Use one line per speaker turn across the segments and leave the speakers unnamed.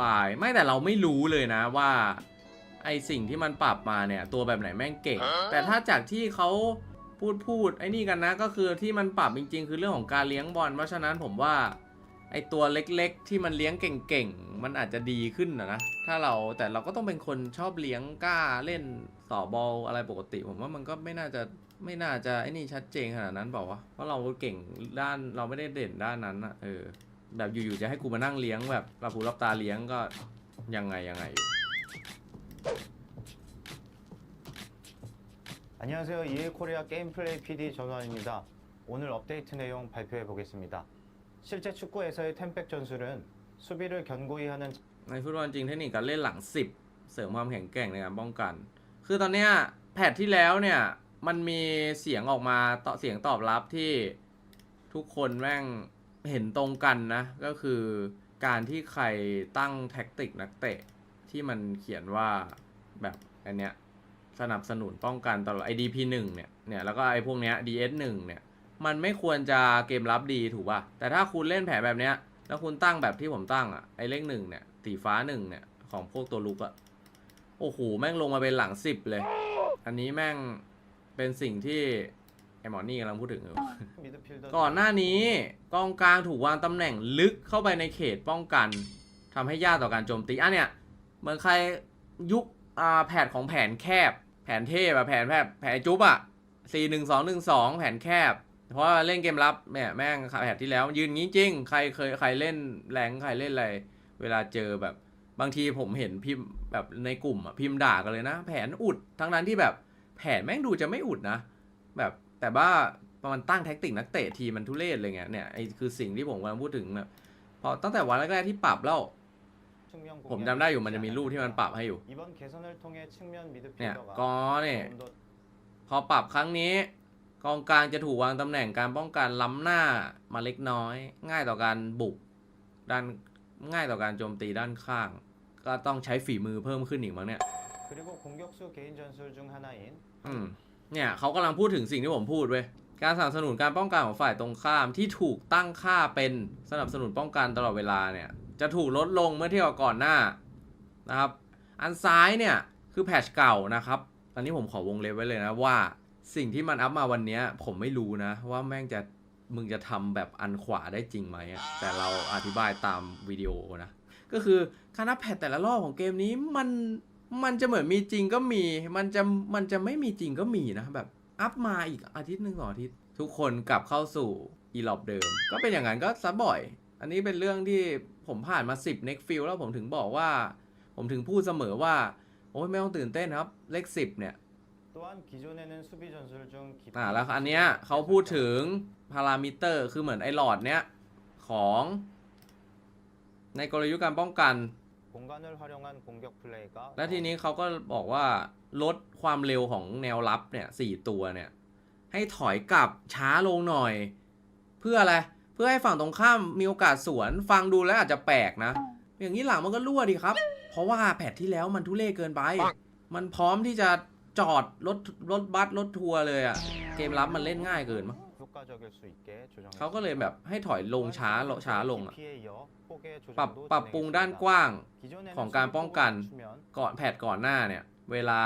บายไม่แต่เราไม่รู้เลยนะว่า ไอสิ่งที่มันปรับมาเนี่ย ตัวแบบไหนแม่งเก่ง แต่ถ้าจากที่เขาพูดพูดไอ้นี่กันนะ ก็คือที่มันปรับจริง ๆ คือเรื่องของการเลี้ยงบอลเพราะฉะนั้นผมว่าไอตัวเล็กๆ ที่มันเลี้ยงเก่งๆ มันอาจจะดีขึ้นนะนะ ถ้าเราแต่เราก็ต้องเป็นคนชอบเลี้ยงกล้าเล่นต่อบอลอะไรปกติ ผมว่ามันก็ไม่น่าจะไม่น่าจะไอ้นี่ชัดเจนขนาดนั้นเปล่าวะเพราะเราเก่งด้านเราไม่ได้เด่นด้านนั้นอะเออ แบบอยู่ๆจะให้กูมานั่งเลี้ยงแบบรับหูรับตาเลี้ยงก็ยังไงยังไงอยู่
안녕하세요. 이에코리아 게임 플레이 PD 전원입니다. 오늘 업데이트 내용 발표해 보겠습니다. 실제 축구에서의 템백 전술은 수비를 견고히 하는
ในฟุตบอลจริงเทคนิคการเล่นหลัง 10 เสริมความแข็งแกร่งในการป้องกัน คือตอนเนี้ยแพทที่แล้วเนี่ย มันมีเสียงออกมาต่อเสียงตอบรับที่ทุกคนแม่ง เห็นตรงกันนะ ก็คือการที่ใครตั้งแท็กติกนักเตะ ที่มันเขียนว่าแบบอันเนี้ยสนับสนุนป้องกันตลอด IDP 1เนี่ยเนี่ยแล้วก็ไอ้พวกเนี้ย DS 1เนี่ย มันไม่ควรจะเกมรับดีถูกป่ะ แต่ถ้าคุณเล่นแผนแบบเนี้ย แล้วคุณตั้งแบบที่ผมตั้งอะไอ้เลขหนึ่งเนี่ยสีฟ้าหนึ่งเนี่ยของพวกตัวลุกอะโอ้โห แม่งลงมาเป็นหลังสิบเลย อันนี้แม่งเป็นสิ่งที่ ไอหมอนี่กำลังพูดถึงก่อนหน้านี้กองกลางถูกวางตำแหน่งลึกเข้าไปในเขตป้องกันทำให้ยากต่อการโจมตีอะเนี่ยเหมือนใครยุคแผดของแผนแคบ แผนเทพอะแผนแบบแผนจุ๊บอะสี่หนึ่งสองหนึ่งสองแผนแคบ เพราะเล่นเกมรับแม่แม่งแผดที่แล้ว ยืนงี้จริง ใครเคยใครเล่นแรงใครเล่นอะไร เวลาเจอแบบบางทีผมเห็นพิมพ์แบบในกลุ่มอะพิมพ์ด่ากันเลยนะ แผนอุดทั้งนั้นที่แบบแผนแม่งดูจะไม่อุดนะ แบบ แต่ว่ามันตั้งแท็กติกนักเตะทีมันทุเรศเลยไงเนี่ยไอคือสิ่งที่ผมกำลังพูดถึงแบบพอตั้งแต่วันแรกๆที่ปรับแล้ว ผมจำได้อยู่มันจะมีรูปที่มันปรับให้อยู่เนี่ยกอเนี่ยพอปรับครั้งนี้ กองกลางจะถูกวางตำแหน่งการป้องกันล้ำหน้ามาเล็กน้อย ง่ายต่อการบุกด้านง่ายต่อการโจมตีด้านข้าง ก็ต้องใช้ฝีมือเพิ่มขึ้นอีกมั้งเนี่ย เนี่ยเขากำลังพูดถึงสิ่งที่ผมพูดเว้ยการสนับสนุนการป้องกันของฝ่ายตรงข้ามที่ถูกตั้งค่าเป็นสนับสนุนป้องกันตลอดเวลาเนี่ย จะถูกลดลงเมื่อเทียบก่อนหน้านะครับ อันซ้ายเนี่ยคือแพชเก่านะครับตอนนี้ผมขอวงเล็บไว้เลยนะว่าสิ่งที่มันอัพมาวันนี้ผมไม่รู้นะ ว่าแม่งจะมึงจะทำแบบอันขวาได้จริงไหมแต่เราอธิบายตามวิดีโอนะ ก็คือการนัแพทแต่ละรอบของเกมนี้มัน มันจะเหมือนมีจริงก็มี มันจะมันจะไม่มีจริงก็มีนะแบบอัพมาอีกอาทิตย์หนึ่งสองอาทิตย์ ทุกคนกลับเข้าสู่อีหลอบเดิม ก็เป็นอย่างนั้นก็ซะบ่อย อันนี้เป็นเรื่องที่ผมผ่านมา 10 next field แล้วผมถึงบอกว่า ผมถึงพูดเสมอว่า โอ้ยไม่ต้องตื่นเต้นครับ เลข 10 เนี่ยอแล้วอันเนี้ยเขาพูดถึงพารามิเตอร์คือเหมือนไอ้หลอดเนี้ยของในกลยุทธ์การป้องกัน และทีนี้เขาก็บอกว่าลดความเร็วของแนวรับเนี่ยสี่ตัวเนี่ย ให้ถอยกลับช้าลงหน่อย เพื่ออะไร เพื่อให้ฝั่งตรงข้ามมีโอกาสสวน ฟังดูแล้วอาจจะแปลกนะ อย่างนี้หลังมันก็รั่วดีครับ เพราะว่าแผดที่แล้วมันทุเล่เกินไป มันพร้อมที่จะจอดรถรถบัสรถทัวร์เลยอะเกมรับมันเล่นง่ายเกินมั้ง เขาก็เลยแบบให้ถอยลงช้าช้าลงปรับปรับปรุงด้านกว้างของการป้องกันก่อนแผดก่อนหน้าเนี่ย เวลา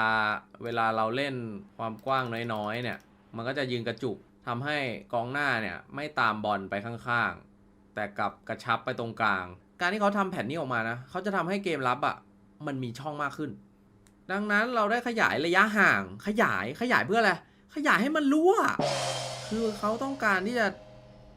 เวลาเราเล่นความกว้างน้อยๆเนี่ย มันก็จะยืนกระจุกทำให้กองหน้าเนี่ยไม่ตามบอลไปข้างๆ แต่กับกระชับไปตรงกลาง การที่เขาทำแผ่นนี้ออกมานะเขาจะทำให้เกมรับอะ่ะมันมีช่องมากขึ้น ดังนั้นเราได้ขยายระยะห่างขยายขยายเพื่ออะไรขยายให้มันรั่ว คือเขาต้องการที่จะ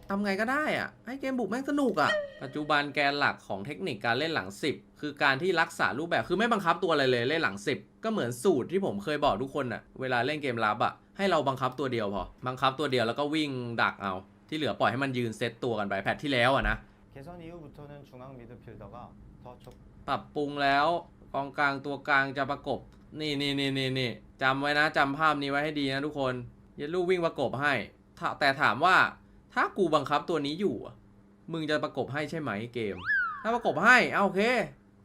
ทำไงก็ได้อะให้เกมบุกแม่งสนุกอะปัจจุบันแกนหลักของเทคนิคการเล่นหลังสิบคือการที่รักษารูปแบบคือไม่บังคับตัวอะไรเลยเล่นหลังสิบก็เหมือนสูตรที่ผมเคยบอกทุกคนอะเวลาเล่นเกมลับอะให้เราบังคับตัวเดียวพอ บังคับตัวเดียวแล้วก็วิ่งดักเอา ที่เหลือปล่อยให้มันยืนเซตตัวกันไปแพทที่แล้วอะนะปรับปรุงแล้วกองกลางตัวกลางจะประกบ นี่นี่นี่นี่นี่จำไว้นะจำภาพนี้ไว้ให้ดีนะทุกคนยัดลูกวิ่งประกบให้ แต่ถามว่าถ้ากูบังคับตัวนี้อยู่ มึงจะประกบให้ใช่ไหมเกม ถ้าประกบให้เอาโอเค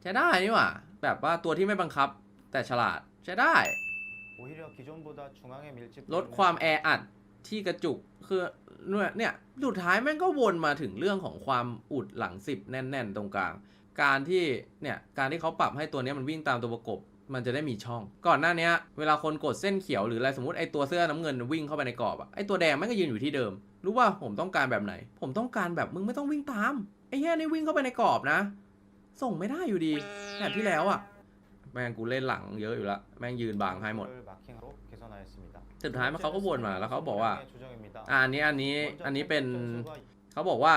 ใช้ได้นี่หว่า แบบว่าตัวที่ไม่บังคับ แต่ฉลาดใช้ได้ ลดความแออัดที่กระจุกคือเนี่ยสุดท้ายแม่งก็วนมาถึงเรื่องของความอุดหลังสิบแน่น ๆ ตรงกลาง การที่เนี่ยการที่เขาปรับให้ตัวนี้มันวิ่งตามตัวประกบ มันจะได้มีช่อง ก่อนหน้านี้เวลาคนกดเส้นเขียวหรืออะไรสมมติไอตัวเสื้อน้ำเงินวิ่งเข้าไปในกรอบอะไอตัวแดงไม่ก็ยืนอยู่ที่เดิม รู้ว่าผมต้องการแบบไหน ผมต้องการแบบมึงไม่ต้องวิ่งตามไอ้เฮียนี่วิ่งเข้าไปในกรอบนะ ส่งไม่ได้อยู่ดีแบบที่แล้วอะแม่งกูเล่นหลังเยอะอยู่ละแม่งยืนบางให้หมดสุดท้ายมันเขาก็วนมาแล้วเขาบอกว่าอันนี้อันนี้อันนี้เป็นเขาบอกว่า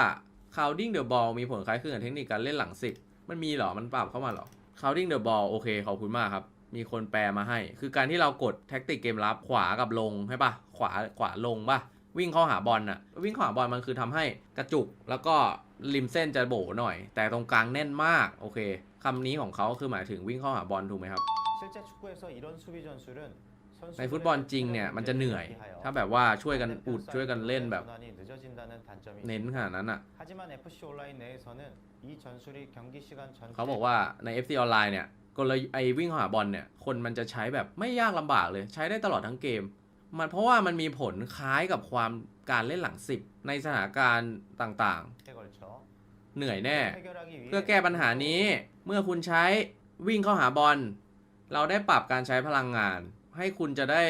คาวดิงเด the ball มีผลคล้ายคลึงกับเทคนิคการเล่นหลังสิบมันมีหรอมันปรับเข้ามาหรอ counting the ball โอเค ขอบคุณมากครับ มีคนแปลมาให้ คือการที่เรากดแท็กติกเกมรับขวากับลงใช่ปะขวาขวาลงปะวิ่งเข้าหาบอลน่ะ วิ่งเข้าหาบอลมันคือทำให้กระจุก แล้วก็ริมเส้นจะโบหน่อย แต่ตรงกลางแน่นมาก โอเคคำนี้ของเขาคือหมายถึงวิ่งเข้าหาบอลถูกไหมครับ ในฟุตบอลจริงเนี่ยมันจะเหนื่อย ถ้าแบบว่าช่วยกันอุดช่วยกันเล่นแบบเน้นขนาดนั้นอะเขาบอกว่าใน FC ออนไลน์เนี่ยกลยไอวิ่งหาบอลเนี่ยคนมันจะใช้แบบไม่ยากลำบากเลยใช้ได้ตลอดทั้งเกม มันเพราะว่ามันมีผลคล้ายกับความการเล่นหลังสิบในสถานการณ์ต่างๆ เหนื่อยแน่ เพื่อแก้ปัญหานี้เมื่อคุณใช้วิ่งเข้าหาบอลเราได้ปรับการใช้พลังงาน ให้คุณจะได้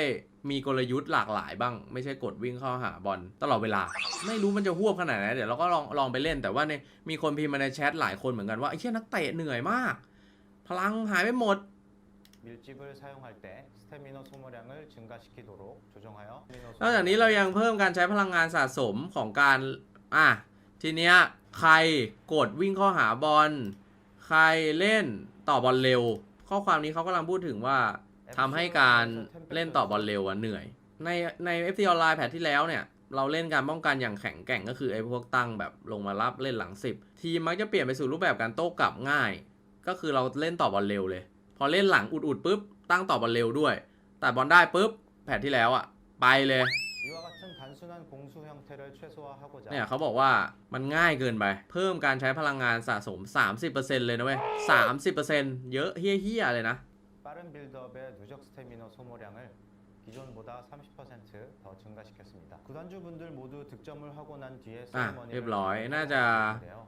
มีกลยุทธ์หลากหลายบ้าง ไม่ใช่กดวิ่งเข้าหาบอลตลอดเวลา ไม่รู้มันจะหวบขนาดไหนเดี๋ยวเราก็ลองลองไปเล่น แต่ว่าในมีคนพิมพ์มาในแชทหลายคนเหมือนกันว่าไอ้เชี่ยนักเตะเหนื่อยมาก พลังหายไปหมด
밀집을 사용할 때 스태미너 소모량을 증가시키도록 조정하여
นอกจากนี้เรายังเพิ่มการใช้พลังงานสะสมของการ อ่ะ ทีเนี้ยใครกดวิ่งเข้าหาบอล ใครเล่นต่อบอลเร็ว ข้อความนี้เขากำลังพูดถึงว่า ทำให้การเล่นต่อบอลเร็วอะเหนื่อย ในในเอฟซีออนไลน์แพทที่แล้วเนี่ย เราเล่นการป้องกันอย่างแข็งแกร่งก็คือไอ้พวกตั้งแบบลงมารับเล่นหลัง 10 ทีมมักจะเปลี่ยนไปสู่รูปแบบการโต้กลับง่าย ก็คือเราเล่นต่อบอลเร็วเลย พอเล่นหลังอุดๆปุ๊บตั้งต่อบอลเร็วด้วย แต่บอลได้ปุ๊บแพทที่แล้วอะไปเลยเนี่ยเขาบอกว่ามันง่ายเกินไป เพิ่มการใช้พลังงานสะสม 30%เลยนะเว้ย30%เยอะเฮี้ยๆเลยนะ
빠른 빌드업의 누적 스태미너 소모량을 기존보다 30%더 증가시켰습니다. 구단주분들 모두 득점을 하고 난 뒤에
อ่ะ
세리머니를
เรียบร้อย น่าจะ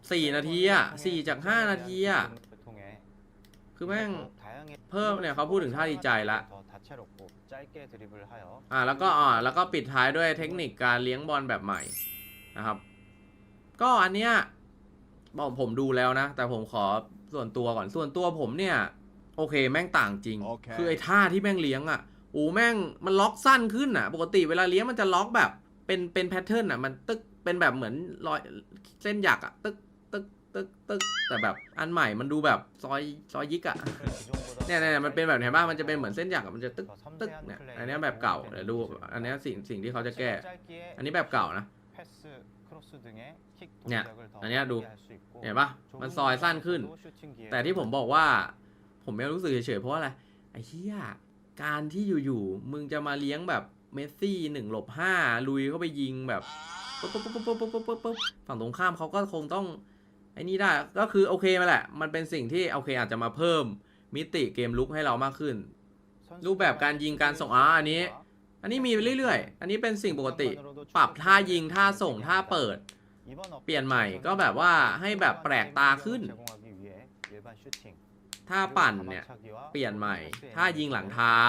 진행하는데요.
4 นาทีอ่ะ 4 จาก 5 นาทีอ่ะ
통해
คือแม่ง
다양한
เพิ่มเนี่ยเขาพูดถึงท่าดีใจละ
더 다채롭고 짧게 드립을 하여
อ่ะแล้วก็อ่าแล้วก็ปิดท้ายด้วยเทคนิคการเลี้ยงบอลแบบใหม่นะครับ ก็อันเนี้ยบอกผมดูแล้วนะ แต่ผมขอส่วนตัวก่อนส่วนตัวผมเนี่ย โอเคแม่งต่างจริง
okay. คื
อไอ้ท่าที่แม่งเลี้ยงอะ่ะโอ้แม่งมันล็อกสั้นขึ้นอะ่ะ ปกติเวลาเลี้ยงมันจะล็อกแบบ เป็นเป็นแพทเทิร์นอะ มันตึกเป็นแบบเหมือนรอยเส้นหยักอะ่ะ ตึกตึกตึกตึกแต่แบบอันใหม่มันดูแบบซอยซอยยิกอะ่ะเนี่ยเนี่ยมันเป็นแบบไหนบ้างมันจะเป็นเหมือนเส้นหยักมันจะตึกตึกเนี่ยอันนี้แบบเก่าเดี๋ยวดูอันนี้สิ่งสิ่งที่เขาจะแก้ อันนี้แบบเก่านะ
เนี่ยอันนี้ดู
เห็นปะมันซอยสั้นขึ้น แต่ที่ผมบอกว่า ผมไม่รู้สึกเฉยๆเพราะอะไรไอ้เหี้ยการที่อยู่ๆมึงจะมาเลี้ยงแบบเมสซี่หนึ่งหลบห้าลุยเข้าไปยิงแบบปุ๊บปุ๊บปุ๊บปุ๊บปุ๊บปุ๊บปุ๊บฝั่งตรงข้ามเขาก็คงต้องไอ้นี่ได้ก็คือโอเคมาแหละ มันเป็นสิ่งที่โอเคอาจจะมาเพิ่มมิติเกมลุกให้เรามากขึ้น รูปแบบการยิงการส่งอ่าอันนี้ อันนี้มีเรื่อยๆ อันนี้เป็นสิ่งปกติ ปรับท่ายิงท่าส่งท่าเปิด เปลี่ยนใหม่ก็แบบว่าให้แบบแปลกตาขึ้น ท่าปั่นเนี่ย เปลี่ยนใหม่ท่ายิงหลังเท้า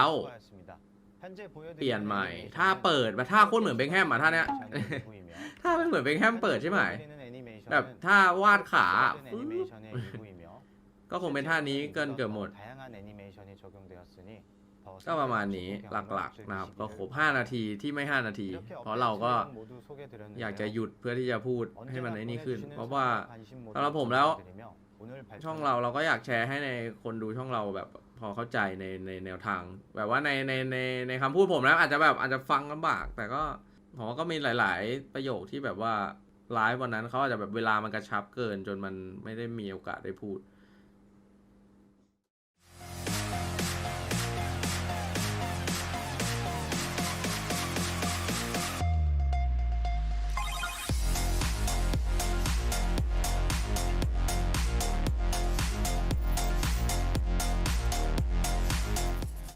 เปลี่ยนใหม่ท่าเปิดมาท่าโคตรเหมือนเบคแฮมอะท่าเนี้ยท่าไม่เหมือนเบคแฮมเปิดใช่ไหมแบบท่าวาดขาก็คงเป็นท่านี้เกินเกือบหมด ก็ประมาณนี้หลักๆนะครับ ก็ครบ 5 นาทีที่ไม่ 5 นาที เพราะเราก็อยากจะหยุดเพื่อที่จะพูดให้มันไอ้นี่ขึ้น เพราะว่าสำหรับผมแล้ว ช่องเราเราก็อยากแชร์ให้ในคนดูช่องเราแบบพอเข้าใจในในแนวทาง แบบว่าในในในในคำพูดผมนะอาจจะแบบอาจจะฟังลำบาก แต่ก็ผมว่าก็มีหลาย ๆ ประโยคที่แบบว่าไลฟ์วันนั้นเขาอาจจะแบบเวลามันกระชับเกินจนมันไม่ได้มีโอกาสได้พูด